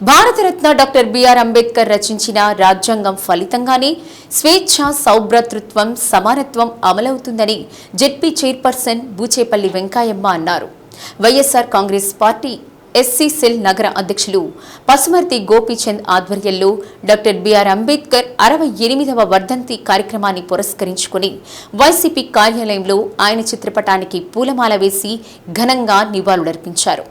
Bharat Ratna doctor BR Ambedkar రచించిన రాజ్యాంగం ఫలితంగానే స్వేచ్ఛ సౌభ్రతృత్వం సమానత్వం అమలవుతుందని జెడ్పీ చైర్పర్సన్ బూచేపల్లి వెంకాయమ్మ అన్నారు. YSR Congress party SC cell నగర అధ్యక్షులు పసుమర్తి గోపీచంద్ ఆధ్వర్యంలో డాక్టర్ బిఆర్ అంబేద్కర్ అరవై ఎనిమిదవ వర్ధంతి కార్యక్రమాన్ని పురస్కరించుకుని వైసీపీ కార్యాలయంలో ఆయన చిత్రపటానికి పూలమాల వేసి ఘనంగా నివాళులర్పించారు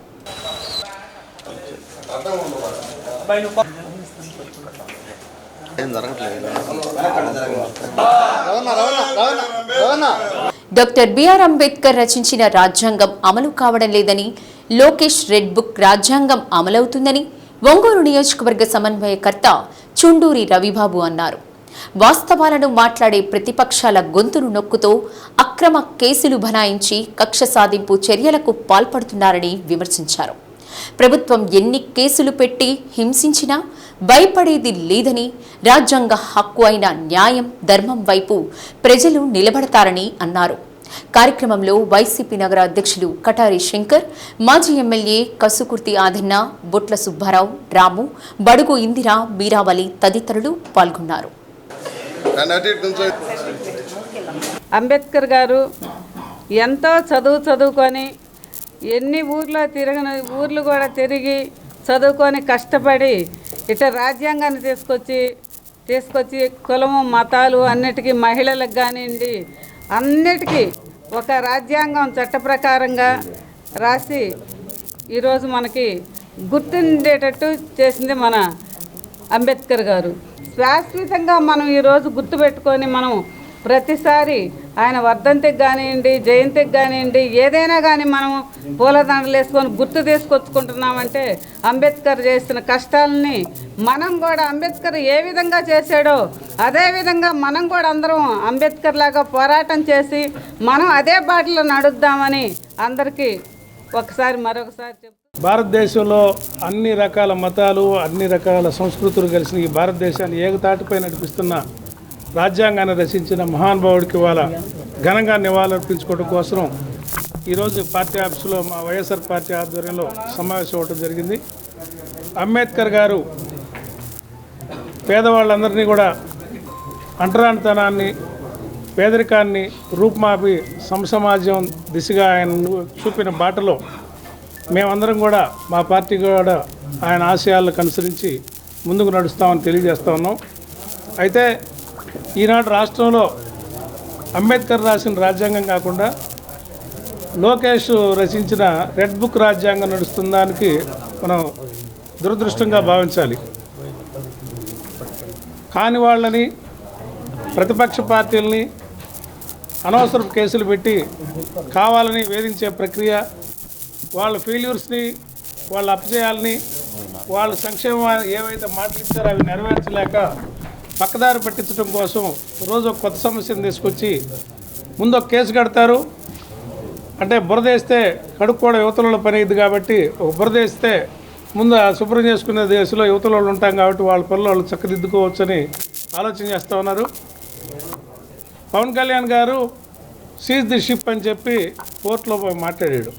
ఏం జరగట్లేదు డాక్టర్ బిఆర్ అంబేద్కర్ రచించిన రాజ్యాంగం అమలు కావడం లేదని లోకేష్ రెడ్ బుక్ రాజ్యాంగం అమలవుతుందని ఒంగోలు నియోజకవర్గ సమన్వయకర్త చుండూరి రవిబాబు అన్నారు. వాస్తవాలను మాట్లాడే ప్రతిపక్షాల గొంతును నొక్కుతో అక్రమ కేసులు బనాయించి కక్ష సాధింపు చర్యలకు పాల్పడుతున్నారని విమర్శించారు. ప్రభుత్వం ఎన్ని కేసులు పెట్టి హింసించినా భయపడేది లేదని రాజ్యాంగ హక్కు అయిన న్యాయం ధర్మం వైపు ప్రజలు నిలబడతారని అన్నారు. కార్యక్రమంలో వైసీపీ నగర అధ్యక్షులు కటారి శంకర్ మాజీ ఎమ్మెల్యే కసుకుర్తి ఆదన్న బొట్ల సుబ్బారావు రాము బడుగు ఇందిర మీరావలి తదితరులు పాల్గొన్నారు. అంబేద్కర్ గారు ఎంతో చదువు చదువుకొని ఎన్ని ఊర్లో తిరగని ఊర్లు కూడా తిరిగి చదువుకొని కష్టపడి ఇట్లా రాజ్యాంగాన్ని తీసుకొచ్చి తీసుకొచ్చి కులము మతాలు అన్నిటికీ మహిళలకు కానివ్వండి అన్నిటికీ ఒక రాజ్యాంగం చట్ట ప్రకారంగా రాసి ఈరోజు మనకి గుర్తుండేటట్టు చేసింది మన అంబేద్కర్ గారు. శాశ్వతంగా మనం ఈరోజు గుర్తుపెట్టుకొని మనం ప్రతిసారి ఆయన వర్ధంతికి కానివ్వండి జయంతికి కానివ్వండి ఏదైనా కానీ మనం పూలదండలు వేసుకొని గుర్తు తీసుకొచ్చుకుంటున్నామంటే అంబేద్కర్ చేసిన కష్టాలని మనం కూడా అంబేద్కర్ ఏ విధంగా చేశాడో అదే విధంగా మనం కూడా అందరం అంబేద్కర్ లాగా పోరాటం చేసి మనం అదే బాటలో నడుద్దామని అందరికీ ఒకసారి మరొకసారి చెప్తూ భారతదేశంలో అన్ని రకాల మతాలు అన్ని రకాల సంస్కృతులు కలిసిన ఈ భారతదేశాన్ని ఏకతాటిపై నడిపిస్తున్న రాజ్యాంగాన్ని రచించిన మహానుభావుడికి వాళ్ళ ఘనంగా నివాళులర్పించుకోవడం కోసం ఈరోజు పార్టీ ఆఫీసులో మా వైఎస్ఆర్ పార్టీ ఆధ్వర్యంలో సమావేశం అవ్వడం జరిగింది. అంబేద్కర్ గారు పేదవాళ్ళందరినీ కూడా అంటరానితనాన్ని పేదరికాన్ని రూపుమాపి సంసమాజం దిశగా ఆయన చూపిన బాటలో మేమందరం కూడా మా పార్టీ కూడా ఆయన ఆశయాలకు అనుసరించి ముందుకు నడుస్తామని తెలియజేస్తా ఉన్నాం. అయితే ఈనాడు రాష్ట్రంలో అంబేద్కర్ రాసిన రాజ్యాంగం కాకుండా లోకేష్ రచించిన రెడ్ బుక్ రాజ్యాంగం నడుస్తున్న దానికి మనం దురదృష్టంగా భావించాలి. కాని వాళ్ళని ప్రతిపక్ష పార్టీలని అనవసరపు కేసులు పెట్టి కావాలని వేధించే ప్రక్రియ వాళ్ళ ఫెయిల్యూర్స్ని వాళ్ళ అపజయాల్ని వాళ్ళ సంక్షేమాన్ని ఏవైతే మాట్లాడిస్తారో అవి నెరవేర్చలేక పక్కదారి పట్టించడం కోసం రోజు కొత్త సమస్యను తీసుకొచ్చి ముందు ఒక కేసు కడతారు. అంటే బురద వేస్తే కడుక్కోవడం యువతలలో పని ఇది కాబట్టి ఒక బురద వేస్తే ముందు శుభ్రం చేసుకునే దేశంలో యువతల వాళ్ళు ఉంటాం కాబట్టి వాళ్ళ పనులు వాళ్ళు చక్కదిద్దుకోవచ్చని ఆలోచన చేస్తూ ఉన్నారు. పవన్ కళ్యాణ్ గారు సీజ్ ది షిప్ అని చెప్పి కోర్టులో మాట్లాడాడు.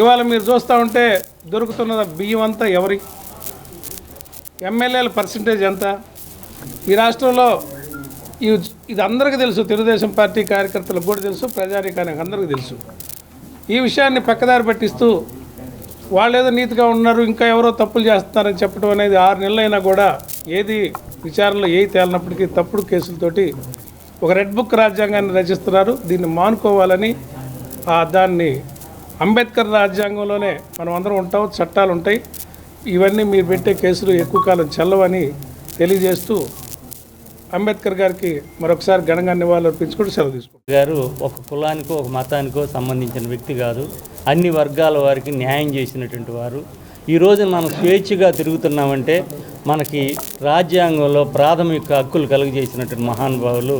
ఇవాళ మీరు చూస్తూ ఉంటే దొరుకుతున్న బియ్యం అంతా ఎవరి? ఎమ్మెల్యేల పర్సంటేజ్ ఎంత? ఈ రాష్ట్రంలో ఈ ఇది అందరికీ తెలుసు తెలుగుదేశం పార్టీ కార్యకర్తలకు కూడా తెలుసు ప్రజానీకానికి అందరికీ తెలుసు. ఈ విషయాన్ని పక్కదారి పట్టిస్తూ వాళ్ళు ఏదో నీతిగా ఉన్నారు ఇంకా ఎవరో తప్పులు చేస్తున్నారని చెప్పడం అనేది ఆరు నెలలైనా కూడా ఏది విచారణలో ఏది తేలినప్పటికీ తప్పుడు కేసులతోటి ఒక రెడ్ బుక్ రాజ్యాంగాన్ని రచిస్తున్నారు. దీన్ని మానుకోవాలని ఆ దాన్ని అంబేద్కర్ రాజ్యాంగంలోనే మనం అందరం ఉంటాం చట్టాలు ఉంటాయి. ఇవన్నీ మీరు పెట్టే కేసులు ఎక్కువ కాలం చెల్లవని తెలియజేస్తూ అంబేద్కర్ గారికి మరొకసారి ఘనంగా నివాళులు అర్పించుకుంటూ సెలవు తీసుకుంటారు గారు ఒక కులానికో ఒక మతానికో సంబంధించిన వ్యక్తి కాదు. అన్ని వర్గాల వారికి న్యాయం చేసినటువంటి వారు. ఈ రోజు మనం స్వేచ్ఛగా తిరుగుతున్నామంటే మనకి రాజ్యాంగంలో ప్రాథమిక హక్కులు కలుగజేసినటువంటి మహానుభావులు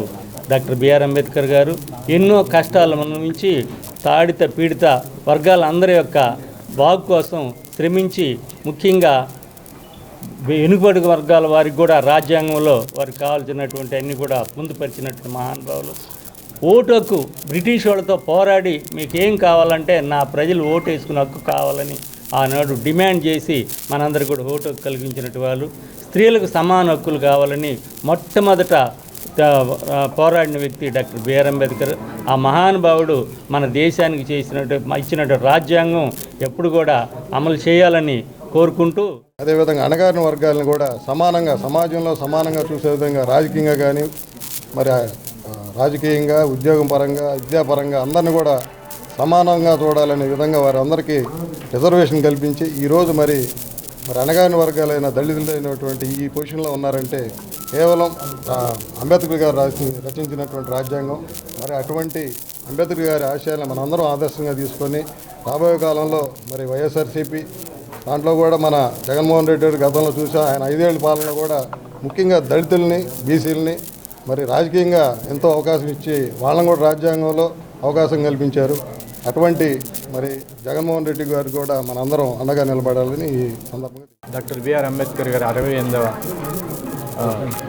డాక్టర్ బిఆర్ అంబేద్కర్ గారు. ఎన్నో కష్టాల నుంచి తాడిత పీడిత వర్గాల అందరి యొక్క బాగు కోసం శ్రమించి ముఖ్యంగా వెనుకబడి వర్గాల వారికి కూడా రాజ్యాంగంలో వారికి కావాల్సినటువంటి అన్ని కూడా పొందుపరిచినటువంటి మహానుభావులు ఓటు హక్కు బ్రిటిష్ వాళ్ళతో పోరాడి మీకేం కావాలంటే నా ప్రజలు ఓటు వేసుకునే హక్కు కావాలని ఆనాడు డిమాండ్ చేసి మనందరూ కూడా ఓటు హక్కు కలిగించినట్టు వాళ్ళు. స్త్రీలకు సమాన హక్కులు కావాలని మొట్టమొదట పోరాడిన వ్యక్తి డాక్టర్ బిఆర్ అంబేద్కర్. ఆ మహానుభావుడు మన దేశానికి చేసినట్టు ఇచ్చినట్టు రాజ్యాంగం ఎప్పుడు కూడా అమలు చేయాలని కోరుకుంటూ అదేవిధంగా అణగారిన వర్గాలను కూడా సమానంగా సమాజంలో సమానంగా చూసే విధంగా రాజకీయంగా కానీ మరి రాజకీయంగా ఉద్యోగం పరంగా విద్యాపరంగా అందరిని కూడా సమానంగా చూడాలనే విధంగా వారి అందరికీ రిజర్వేషన్ కల్పించి ఈరోజు మరి మరి అణగారిన వర్గాలైన దళితులైనటువంటి ఈ పొజిషన్లో ఉన్నారంటే కేవలం అంబేద్కర్ గారు రాసి రచించినటువంటి రాజ్యాంగం మరి అటువంటి అంబేద్కర్ గారి ఆశయాలను మనందరం ఆదర్శంగా తీసుకొని రాబోయే కాలంలో మరి వైఎస్ఆర్సీపీ దాంట్లో కూడా మన జగన్మోహన్ రెడ్డి గారు గతంలో చూసాం ఆయన ఐదేళ్ళ పాలన కూడా ముఖ్యంగా దళితుల్ని బీసీలని మరి రాజకీయంగా ఎంతో అవకాశం ఇచ్చి వాళ్ళని కూడా రాజ్యాంగంలో అవకాశం కల్పించారు. అటువంటి మరి జగన్మోహన్ రెడ్డి గారు కూడా మనందరం అండగా నిలబడాలని ఈ సందర్భంగా డాక్టర్ బిఆర్ అంబేద్కర్ గారి అరవై ఎనిమిదవ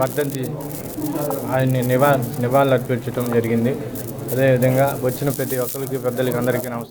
వర్ధంతి ఆయన్ని నివా నివాళులర్పించడం జరిగింది. అదేవిధంగా వచ్చిన ప్రతి ఒక్కరికి పెద్దలకి అందరికీ నమస్కారం.